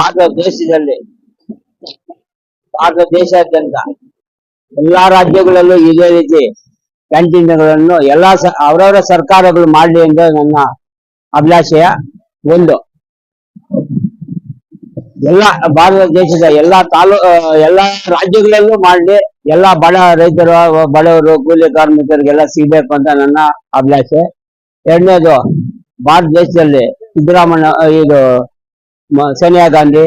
ಭಾರತ ದೇಶದಲ್ಲಿ, ಭಾರತ ದೇಶಾದ್ಯಂತ ಎಲ್ಲಾ ರಾಜ್ಯಗಳಲ್ಲೂ ಇದೇ ರೀತಿ ಕ್ಯಾಂಟೀನ್ಗಳನ್ನು ಎಲ್ಲಾ ಅವರವರ ಸರ್ಕಾರಗಳು ಮಾಡಲಿ ಎಂದು ನನ್ನ ಅಭಿಲಾಷೆಯ ಒಂದು. ಎಲ್ಲ ಭಾರತ ದೇಶದ ಎಲ್ಲಾ ತಾಲೂ ಎಲ್ಲಾ ರಾಜ್ಯಗಳಲ್ಲೂ ಮಾಡಲಿ, ಎಲ್ಲಾ ಬಡ ರೈತರು, ಬಡವರು, ಕೂಲಿ ಕಾರ್ಮಿಕರಿಗೆಲ್ಲ ಸಿಗ್ಬೇಕು ಅಂತ ನನ್ನ ಅಭಿಲಾಷೆ. ಎರಡನೇದು, ಭಾರತ ದೇಶದಲ್ಲಿ ಸಿದ್ದರಾಮಯ್ಯ, ಇದು ಸೋನಿಯಾ ಗಾಂಧಿ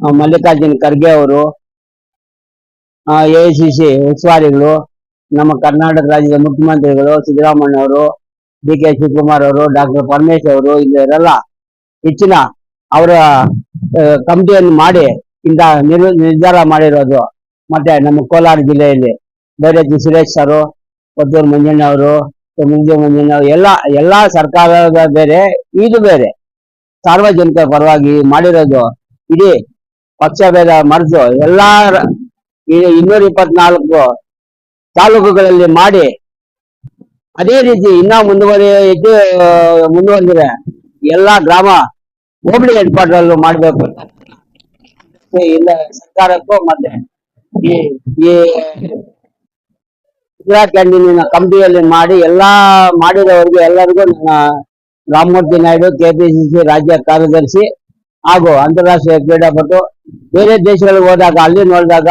ಮಲ್ಲಿಕಾರ್ಜುನ್ ಖರ್ಗೆ ಅವರು ಎ ಸಿ ಸಿ ಉಸ್ತುವಾರಿಗಳು, ನಮ್ಮ ಕರ್ನಾಟಕ ರಾಜ್ಯದ ಮುಖ್ಯಮಂತ್ರಿಗಳು, ಸಿದ್ದರಾಮಯ್ಯ ಅವರು, ಡಿ ಕೆ ಶಿವಕುಮಾರ್ ಅವರು, ಡಾಕ್ಟರ್ ಪರಮೇಶ್ ಅವರು ಇವರೆಲ್ಲ ಹೆಚ್ಚಿನ ಅವರ ಕಮಿಟಿಯನ್ನು ಮಾಡಿ ಇಂದ ನಿರ್- ನಿರ್ಧಾರ ಮಾಡಿರೋದು. ಮತ್ತೆ ನಮ್ಮ ಕೋಲಾರ ಜಿಲ್ಲೆಯಲ್ಲಿ ಬೈರತಿ ಸುರೇಶ್ ಸರ್, ಪದ್ದೂರು ಮಂಜಣ್ಣ ಅವರು ಮುಂಜೆ ಮಂಜಣ್ಣ ಎಲ್ಲ, ಎಲ್ಲಾ ಸರ್ಕಾರದ ಬೇರೆ, ಇದು ಬೇರೆ. ಸಾರ್ವಜನಿಕರ ಪರವಾಗಿ ಮಾಡಿರೋದು ಇಡೀ ಪಕ್ಷ ಭೇದ ಮರೆತು ಎಲ್ಲಾ ಇನ್ನೂರ ಇಪ್ಪತ್ನಾಲ್ಕು ತಾಲೂಕುಗಳಲ್ಲಿ ಮಾಡಿ ಅದೇ ರೀತಿ ಇನ್ನ ಮುಂದುವರಿ ಹೆಚ್ಚು ಮುಂದುವರೆದಿದೆ. ಎಲ್ಲಾ ಗ್ರಾಮ ಹೋಬಳಿ ಹೆಡ್ ಕ್ವಾರ್ಟರ್ ಮಾಡ್ಬೇಕು. ಅಂತ ಮತ್ತೆ ಇಲ್ಲ ಸರ್ಕಾರಕ್ಕೂ ಮತ್ತೆ ಈ ಈ ಇಂದಿರಾ ಕ್ಯಾಂಟೀನಿನ ಕಮಿಟಿಯಲ್ಲಿ ಮಾಡಿ ಎಲ್ಲಾ ಮಾಡಿದವರಿಗೆ ಎಲ್ಲರಿಗೂ ನನ್ನ ರಾಮಮೂರ್ತಿ ನಾಯ್ಡು, ಕೆಪಿಸಿಸಿ ರಾಜ್ಯ ಕಾರ್ಯದರ್ಶಿ ಹಾಗೂ ಅಂತಾರಾಷ್ಟ್ರೀಯ ಕ್ರೀಡಾಪಟು. ಬೇರೆ ದೇಶಗಳಿಗೆ ಹೋದಾಗ, ಅಲ್ಲಿ ನೋಡಿದಾಗ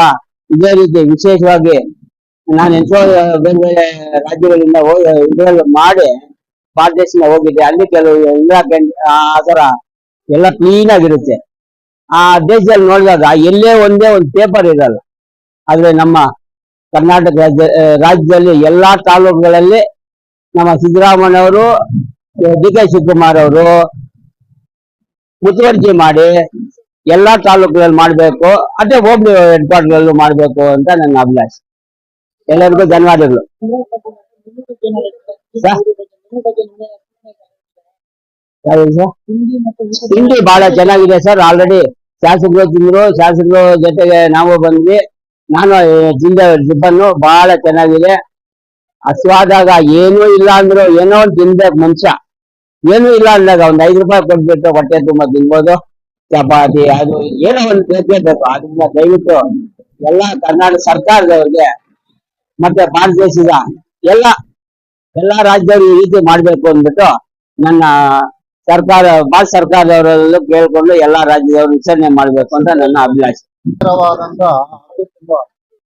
ಇದೇ ರೀತಿ ವಿಶೇಷವಾಗಿ ನಾನು ಎಷ್ಟೋ ಬೇರೆ ಬೇರೆ ರಾಜ್ಯಗಳಿಂದ ಹೋಗಿ ಮಾಡಿ ದೇಶದಿಂದ ಹೋಗಿದ್ದೆ. ಅಲ್ಲಿ ಕೆಲವು ಕ್ಯಾಂಟೀನ್ ಆ ಥರ ಎಲ್ಲ ಕ್ಲೀನ್ ಆಗಿರುತ್ತೆ. ಆ ದೇಶದಲ್ಲಿ ನೋಡಿದಾಗ ಎಲ್ಲೇ ಒಂದೇ ಒಂದು ಪೇಪರ್ ಇರಲ್ಲ. ಆದರೆ ನಮ್ಮ ಕರ್ನಾಟಕ ರಾಜ್ಯ, ರಾಜ್ಯದಲ್ಲಿ ಎಲ್ಲಾ ತಾಲೂಕುಗಳಲ್ಲಿ ನಮ್ಮ ಸಿದ್ದರಾಮಯ್ಯ ಅವರು ಡಿ ಕೆ ಶಿವಕುಮಾರ್ ಅವರು ಮುತುವರ್ಜಿ ಮಾಡಿ ಎಲ್ಲಾ ತಾಲೂಕುಗಳಲ್ಲಿ ಮಾಡಬೇಕು, ಅದೇ ಹೋಬಳಿ ಹೆಡ್ ಮಾಡಬೇಕು ಅಂತ ನನ್ನ ಅಭಿಲಾಷ. ಎಲ್ಲರಿಗೂ ಧನ್ಯವಾದಗಳು? ತಿಂಡಿ ಬಹಳ ಚೆನ್ನಾಗಿದೆ ಸರ್ ಆಲ್ರೆಡಿ ಶಾಸಕರು ತಿಂದ್ರು, ಶಾಸಕರು ಜೊತೆಗೆ ನಾವು ಬಂದ್ವಿ. ನಾನು ತಿಂದ ಟಿಫನ್ನು ಬಹಳ ಚೆನ್ನಾಗಿದೆ. ಅಸ್ವಾದಾಗ ಏನೂ ಇಲ್ಲ ಅಂದ್ರು, ಏನೋ ಒಂದು ತಿನ್ಬೇಕು ಮನುಷ್ಯ. ಏನೂ ಇಲ್ಲ ಅಂದಾಗ ಒಂದ್ ಐದು ರೂಪಾಯಿ ಕೊಟ್ಬಿಟ್ಟು ಹೊಟ್ಟೆ ತುಂಬ ತಿನ್ಬೋದು. ಚಪಾತಿ, ಅದು ಏನೋ ಒಂದು ಬೇಕೇ. ಅದನ್ನ ದಯವಿಟ್ಟು ಎಲ್ಲ ಕರ್ನಾಟಕ ಸರ್ಕಾರದವ್ರಿಗೆ, ಮತ್ತೆ ಭಾರತ ದೇಶದ ಎಲ್ಲ, ಎಲ್ಲಾ ರಾಜ್ಯದವ್ರು ಈ ರೀತಿ ಮಾಡ್ಬೇಕು ಅಂದ್ಬಿಟ್ಟು ನನ್ನ ಸರ್ಕಾರ, ಭಾರತ ಸರ್ಕಾರದವರಲ್ಲೂ ಕೇಳ್ಕೊಂಡು ಎಲ್ಲಾ ರಾಜ್ಯದವರು ವಿಚಾರಣೆ ಮಾಡ್ಬೇಕು ಅಂತ ನನ್ನ ಅಭಿಲಾಷೆ.